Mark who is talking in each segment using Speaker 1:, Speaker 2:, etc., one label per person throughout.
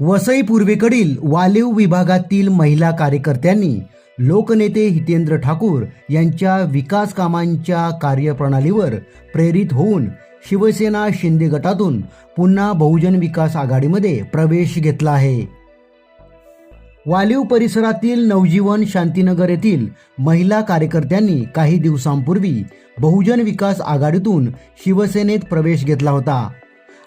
Speaker 1: वसई पूर्वेकडील वालीव विभागातील महिला कार्यकर्त्यांनी लोकनेते हितेंद्र ठाकूर यांच्या विकास कामांच्या कार्यप्रणालीवर प्रेरित होऊन शिवसेना शिंदे गटातून पुन्हा बहुजन विकास आघाडीमध्ये प्रवेश घेतला आहे. वालीव परिसरातील नवजीवन शांतीनगर येथील महिला कार्यकर्त्यांनी काही दिवसांपूर्वी बहुजन विकास आघाडीतून शिवसेनेत प्रवेश घेतला होता.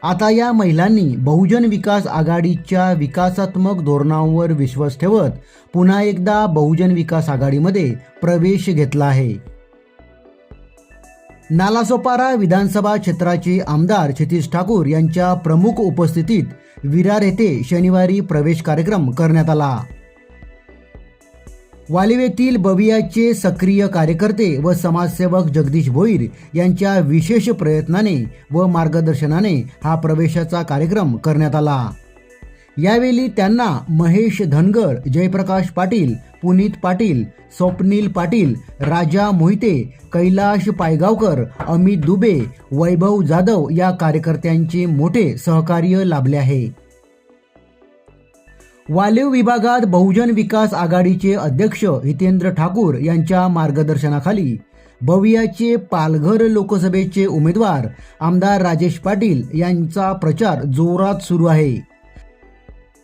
Speaker 1: आता या महिलांनी बहुजन विकास आघाडीच्या विकासात्मक धोरणांवर विश्वास ठेवत पुन्हा एकदा बहुजन विकास आघाडीमध्ये प्रवेश घेतला आहे. नालासोपारा विधानसभा क्षेत्राचे आमदार क्षितिश ठाकूर यांच्या प्रमुख उपस्थितीत विरार येथे शनिवारी प्रवेश कार्यक्रम करण्यात आला. वालिवेतील बबियाचे सक्रिय कार्यकर्ते व समाजसेवक जगदीश भोईर यांच्या विशेष प्रयत्नाने व मार्गदर्शनाने हा प्रवेशाचा कार्यक्रम करण्यात आला. यावेळी त्यांना महेश धनगर जयप्रकाश पाटील पुनीत पाटील स्वप्नील पाटील राजा मोहिते कैलाश पायगावकर अमित दुबे वैभव जाधव या कार्यकर्त्यांचे मोठे सहकार्य लाभले आहे. वालीव विभागात बहुजन विकास आघाडीचे अध्यक्ष हितेंद्र ठाकूर यांच्या मार्गदर्शनाखाली बवियाचे पालघर लोकसभेचे उमेदवार आमदार राजेश पाटील यांचा प्रचार जोरात सुरू आहे.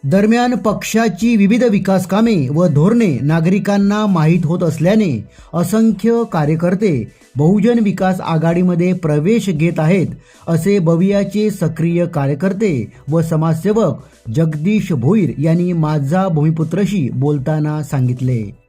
Speaker 1: दरम्यान पक्षाची विविध विकास कामे व धोरणे नागरिकांना माहीत होत असल्याने असंख्य कार्यकर्ते बहुजन विकास आघाडीमध्ये प्रवेश घेत आहेत असे बवियाचे सक्रिय कार्यकर्ते व समाजसेवक जगदीश भोईर यांनी माझा भूमिपुत्रशी बोलताना सांगितले.